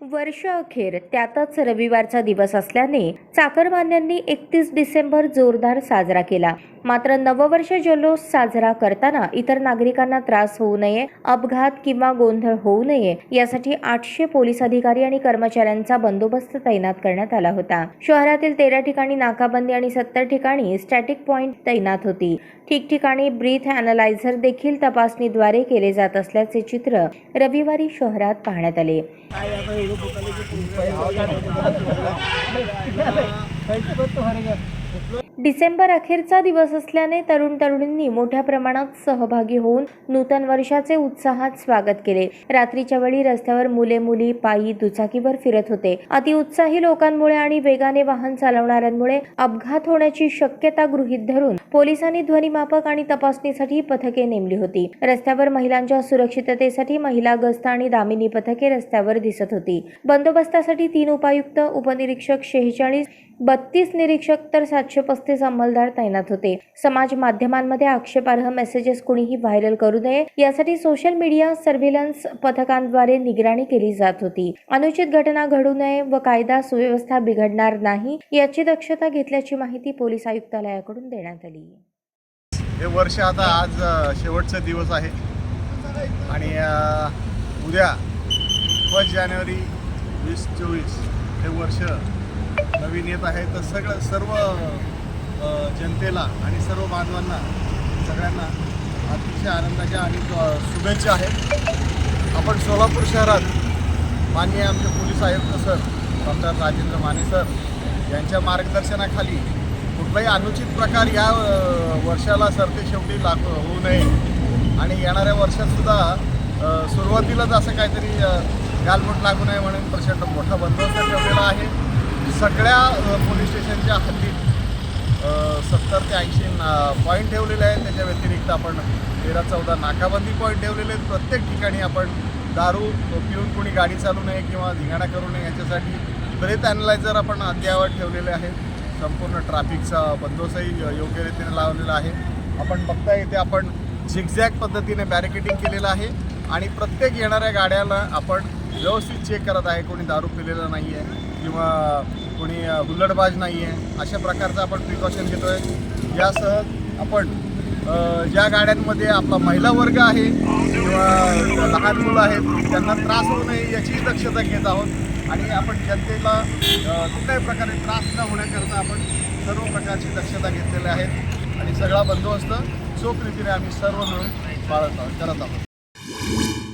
वर्ष अखेर त्यातच रविवारचा दिवस असल्याने चाकरमान्यांनी एकतीस डिसेंबर जोरदार साजरा केला. मात्र नववर्ष जल्लोष साजरा करताना इतर नागरिकांना त्रास होऊ नये अपघात किंवा गोंधळ होऊ नये यासाठी आठशे पोलीस अधिकारी आणि कर्मचाऱ्यांचा बंदोबस्त तैनात करण्यात आला होता. शहरातील तेरा ठिकाणी नाकाबंदी आणि सत्तर ठिकाणी स्टॅटिक पॉइंट तैनात होती. ठिकठिकाणी ब्रीथ अॅनालायझर देखील तपासणीद्वारे केले जात असल्याचे चित्र रविवारी शहरात पाहण्यात आले. पैसे डिसेंबर अखेरचा दिवस असल्याने तरुण तरुणींनी मोठ्या प्रमाणात सहभागी होऊन नूतन वर्षाचे उत्साहात स्वागत केले. रात्रीच्या वेळी रस्त्यावर मुले मुली पायी दुचाकीवर फिरत होते. अतिउत्साही लोकांमुळे आणि वेगाने वाहन चालवणाऱ्यांमुळे अपघात होण्याची शक्यता गृहीत धरून पोलिसांनी ध्वनीमापक आणि तपासणीसाठी पथके नेमली होती. रस्त्यावर महिलांच्या सुरक्षिततेसाठी महिला गस्त आणि दामिनी पथके रस्त्यावर दिसत होती. बंदोबस्तासाठी तीन उपायुक्त उपनिरीक्षक शेहेचाळीस बत्तीस निरीक्षक तर सातशे पस्तीस अंमलदार तैनात होते. समाज माध्यमांमध्ये आक्षेपार्ह मेसेजेस कुणीही व्हायरल करू नये यासाठी सोशल मीडिया सर्व्हिलन्स पथकांद्वारे निगराणी केली जात होती. अनुचित घटना घडू नये व कायदा सुव्यवस्था बिघडणार नाही याची दक्षता घेतल्याची माहिती पोलीस आयुक्तालयाकडून देण्यात आली. हे वर्ष आता आज शेवटचा दिवस आहे. आणि उद्या फर्स्ट जानेवारी वीस चोवीस हे वर्ष नवीन येत आहे तर सगळं सर्व जनतेला आणि सर्व बांधवांना सगळ्यांना अतिशय आनंदाच्या आणि शुभेच्छा आहेत. आपण सोलापूर शहरात माननीय आमचे पोलीस आयुक्त sir doctor Rajendra Mane sir यांच्या मार्गदर्शनाखाली कुठलाही अनुचित प्रकार या वर्षाला सरते शेवटी लागू होऊ नये. आणि येणाऱ्या वर्षातसुद्धा सुरुवातीलाच असं काहीतरी अ, गालबोट लागू नये म्हणून प्रचंड मोठा बंदोबस्त ठेवलेला आहे. सगळ्या पोलीस स्टेशनच्या हद्दीत सत्तर ते ऐंशी पॉईंट ठेवलेले आहेत. त्याच्या व्यतिरिक्त आपण तेरा चौदा नाकाबंदी पॉईंट ठेवलेले आहेत. प्रत्येक ठिकाणी आपण दारू पिऊन कोणी गाडी चालू नये किंवा धिंगाणा करू नये याच्यासाठी ब्रेथ ॲनालायझर आपण अद्यावत ठेवलेले आहेत. संपूर्ण ट्रॅफिकचा बंदोबस्तही योग्य रीतीने लावलेला आहे. आपण बघता येते आपण झिगझॅग पद्धतीने बॅरिकेडिंग केलेलं आहे. आणि प्रत्येक येणाऱ्या गाड्याला आपण व्यवस्थित चेक करत आहे. कोणी दारू पिलेला नाही आहे किंवा कोणी हुल्लडबाज नाही आहे अशा प्रकारचं आपण प्रिकॉशन घेतो आहे यासह आपण ज्या गाड्यांमध्ये आपला महिला वर्ग आहे किंवा लहान मुलं आहेत त्यांना त्रास होऊ नये याचीही दक्षता घेत आहोत. आणि आपण जनतेला कुठल्याही प्रकारे त्रास न होण्याकरता आपण सर्व प्रकारची दक्षता घेतलेल्या आहेत. आणि सगळा बंदोबस्त चोख रीतीने आम्ही सर्व मिळून पाळत आहोत करत आहोत.